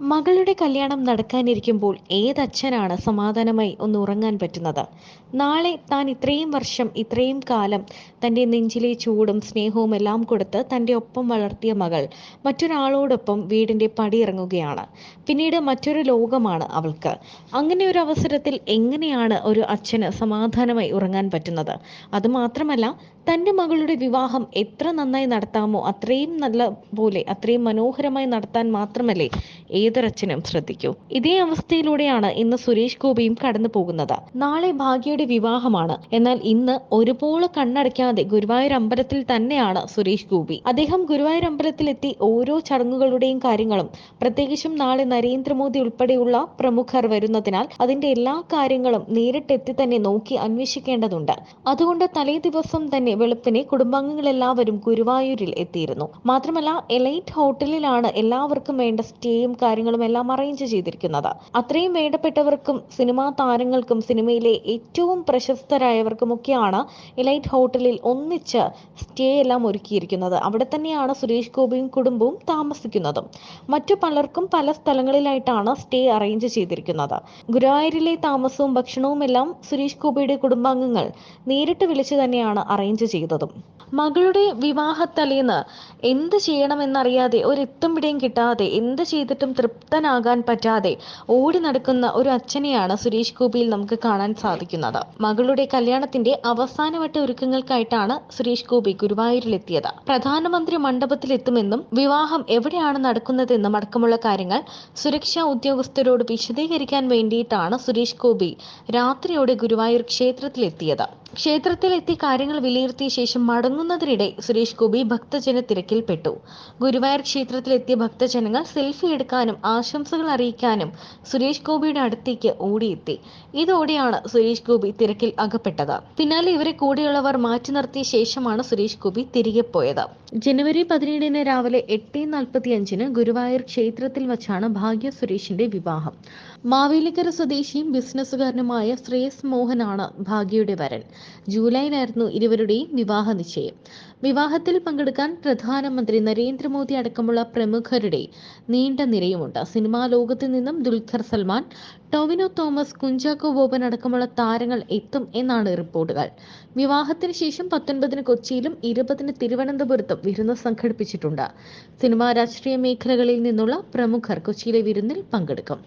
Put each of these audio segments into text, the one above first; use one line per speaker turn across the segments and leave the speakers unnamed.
മകളുടെ കല്യാണം നടക്കാനിരിക്കുമ്പോൾ ഏതച്ഛനാണ് സമാധാനമായി ഒന്ന് ഉറങ്ങാൻ പറ്റുന്നത്? നാളെ താൻ ഇത്രയും വർഷം ഇത്രയും കാലം തന്റെ നെഞ്ചിലെ ചൂടും സ്നേഹവും എല്ലാം കൊടുത്ത് തന്റെ ഒപ്പം വളർത്തിയ മകൾ മറ്റൊരാളോടൊപ്പം വീടിന്റെ പടിയിറങ്ങുകയാണ് പിന്നീട് മറ്റൊരു ലോകമാണ് അവൾക്ക്. അങ്ങനെ ഒരു അവസരത്തിൽ എങ്ങനെയാണ് ഒരു അച്ഛന് സമാധാനമായി ഉറങ്ങാൻ പറ്റുന്നത്? അതുമാത്രമല്ല തന്റെ മകളുടെ വിവാഹം എത്ര നന്നായി നടത്താമോ അത്രയും നല്ല പോലെ അത്രയും മനോഹരമായി നടത്താൻ മാത്രമല്ലേ ഏതൊരച്ഛനും ശ്രദ്ധിക്കൂ. ഇതേ അവസ്ഥയിലൂടെയാണ് ഇന്ന് സുരേഷ് ഗോപിയും കടന്നു പോകുന്നത്. നാളെ ഭാഗ്യയുടെ വിവാഹമാണ്. എന്നാൽ ഇന്ന് ഒരുപോലെ കണ്ണടയ്ക്കാതെ ഗുരുവായൂർ അമ്പലത്തിൽ തന്നെയാണ് സുരേഷ് ഗോപി. അദ്ദേഹം ഗുരുവായൂർ അമ്പലത്തിലെത്തി ഓരോ ചടങ്ങുകളുടെയും കാര്യങ്ങളും പ്രത്യേകിച്ചും നാളെ നരേന്ദ്രമോദി ഉൾപ്പെടെയുള്ള പ്രമുഖർ വരുന്നതിനാൽ അതിന്റെ എല്ലാ കാര്യങ്ങളും നേരിട്ടെത്തി തന്നെ നോക്കി അന്വേഷിക്കേണ്ടതുണ്ട്. അതുകൊണ്ട് തലേ ദിവസം തന്നെ വെളുപ്പിനെ കുടുംബാംഗങ്ങളെല്ലാവരും ഗുരുവായൂരിൽ എത്തിയിരുന്നു. മാത്രമല്ല എലൈറ്റ് ഹോട്ടലിലാണ് എല്ലാവർക്കും വേണ്ട സ്റ്റേയും കാര്യങ്ങളും എല്ലാം അറേഞ്ച് ചെയ്തിരിക്കുന്നത്. അത്രയും വേണ്ടപ്പെട്ടവർക്കും സിനിമാ താരങ്ങൾക്കും സിനിമയിലെ ഏറ്റവും പ്രശസ്തരായവർക്കുമൊക്കെയാണ് എലൈറ്റ് ഹോട്ടലിൽ ഒന്നിച്ച് സ്റ്റേ എല്ലാം ഒരുക്കിയിരിക്കുന്നത്. അവിടെ തന്നെയാണ് സുരേഷ് ഗോപിയും കുടുംബവും താമസിക്കുന്നതും. മറ്റു പലർക്കും പല സ്ഥലങ്ങളിലായിട്ടാണ് സ്റ്റേ അറേഞ്ച് ചെയ്തിരിക്കുന്നത്. ഗുരുവായൂരിലെ താമസവും ഭക്ഷണവും എല്ലാം സുരേഷ് ഗോപിയുടെ കുടുംബാംഗങ്ങൾ നേരിട്ട് വിളിച്ചു തന്നെയാണ് അറേഞ്ച് ചെയ്തതും. മകളുടെ വിവാഹത്തലേന്ന് എന്ത് ചെയ്യണമെന്നറിയാതെ ഒരെത്തും പിടിയും കിട്ടാതെ എന്ത് ചെയ്തിട്ടും തൃപ്തനാകാൻ പറ്റാതെ ഓടി നടക്കുന്ന ഒരു അച്ഛനെയാണ് സുരേഷ് ഗോപിയിൽ നമുക്ക് കാണാൻ സാധിക്കുന്നത്. മകളുടെ കല്യാണത്തിന്റെ അവസാനവട്ട ഒരുക്കങ്ങൾക്കായിട്ടാണ് സുരേഷ് ഗോപി ഗുരുവായൂരിലെത്തിയത്. പ്രധാനമന്ത്രി മണ്ഡപത്തിലെത്തുമെന്നും വിവാഹം എവിടെയാണ് നടക്കുന്നതെന്നും അടക്കമുള്ള കാര്യങ്ങൾ സുരക്ഷാ ഉദ്യോഗസ്ഥരോട് വിശദീകരിക്കാൻ വേണ്ടിയിട്ടാണ് സുരേഷ് ഗോപി രാത്രിയോടെ ഗുരുവായൂർ ക്ഷേത്രത്തിലെത്തിയത്. ക്ഷേത്രത്തിലെത്തി കാര്യങ്ങൾ വിലയിരുത്തിയ ശേഷം മടങ്ങുന്നതിനിടെ സുരേഷ് ഗോപി ഭക്തജന തിരക്കിൽപ്പെട്ടു. ഗുരുവായൂർ ക്ഷേത്രത്തിലെത്തിയ ഭക്തജനങ്ങൾ സെൽഫി എടുക്കാനും ആശംസകൾ അറിയിക്കാനും സുരേഷ് ഗോപിയുടെ അടുത്തേക്ക് ഓടിയെത്തി. ഇതോടെയാണ് സുരേഷ് ഗോപി തിരക്കിൽ അകപ്പെട്ടത്. പിന്നാലെ ഇവരെ കൂടെയുള്ളവർ മാറ്റി നിർത്തിയ ശേഷമാണ് സുരേഷ് ഗോപി തിരികെ പോയത്. ജനുവരി പതിനേഴിന് രാവിലെ എട്ട് നാൽപ്പത്തി അഞ്ചിന് ഗുരുവായൂർ ക്ഷേത്രത്തിൽ വച്ചാണ് ഭാഗ്യ സുരേഷിന്റെ വിവാഹം. മാവേലിക്കര സ്വദേശിയും ബിസിനസ്സുകാരനുമായ ശ്രേയസ് മോഹനാണ് ഭാഗ്യയുടെ വരൻ. ജൂലൈയിലായിരുന്നു ഇരുവരുടെയും വിവാഹ നിശ്ചയം. വിവാഹത്തിൽ പങ്കെടുക്കാൻ പ്രധാനമന്ത്രി നരേന്ദ്രമോദി അടക്കമുള്ള പ്രമുഖരുടെ നീണ്ട നിരയുമുണ്ട്. സിനിമാ ലോകത്ത് നിന്നും ദുൽഖർ സൽമാൻ ടൊവിനോ തോമസ് കുഞ്ചാക്കോ ബോബൻ അടക്കമുള്ള താരങ്ങൾ എത്തും എന്നാണ് റിപ്പോർട്ടുകൾ. വിവാഹത്തിന് ശേഷം പത്തൊൻപതിന് കൊച്ചിയിലും ഇരുപതിന് തിരുവനന്തപുരത്തും വിരുന്ന് സംഘടിപ്പിച്ചിട്ടുണ്ട്. സിനിമാ രാഷ്ട്രീയ മേഖലകളിൽ നിന്നുള്ള പ്രമുഖർ കൊച്ചിയിലെ വിരുന്നിൽ പങ്കെടുക്കും.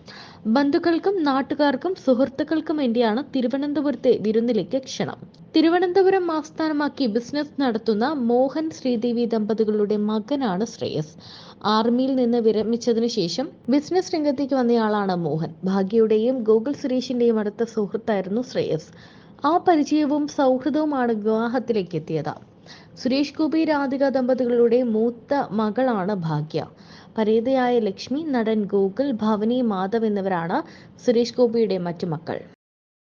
ബന്ധുക്കൾക്കും നാട്ടുകാർക്കും സുഹൃത്തുക്കൾക്കും വേണ്ടിയാണ് തിരുവനന്തപുരത്തെ വിരുന്നിലേക്ക് ക്ഷണം. തിരുവനന്തപുരം ആസ്ഥാനമാക്കി ബിസിനസ് നടത്തുന്ന മോഹൻ ശ്രീദേവി ദമ്പതികളുടെ മകനാണ് ശ്രേയസ്. ആർമിയിൽ നിന്ന് വിരമിച്ചതിനു ശേഷം ബിസിനസ് രംഗത്തേക്ക് വന്നയാളാണ് മോഹൻ. ഭാഗ്യയുടെയും ഗൂഗിൾ സുരേഷിന്റെയും അടുത്ത സുഹൃത്തായിരുന്നു ശ്രേയസ്. ആ പരിചയവും സൗഹൃദവുമാണ് വിവാഹത്തിലേക്ക് എത്തിയത്. സുരേഷ് ഗോപി രാധിക ദമ്പതികളുടെ മൂത്ത മകളാണ് ഭാഗ്യ. പരേതയായ ലക്ഷ്മി നടൻ ഗോകുൽ ഭവനി മാധവ് എന്നിവരാണ് സുരേഷ് ഗോപിയുടെ മറ്റു മക്കൾ.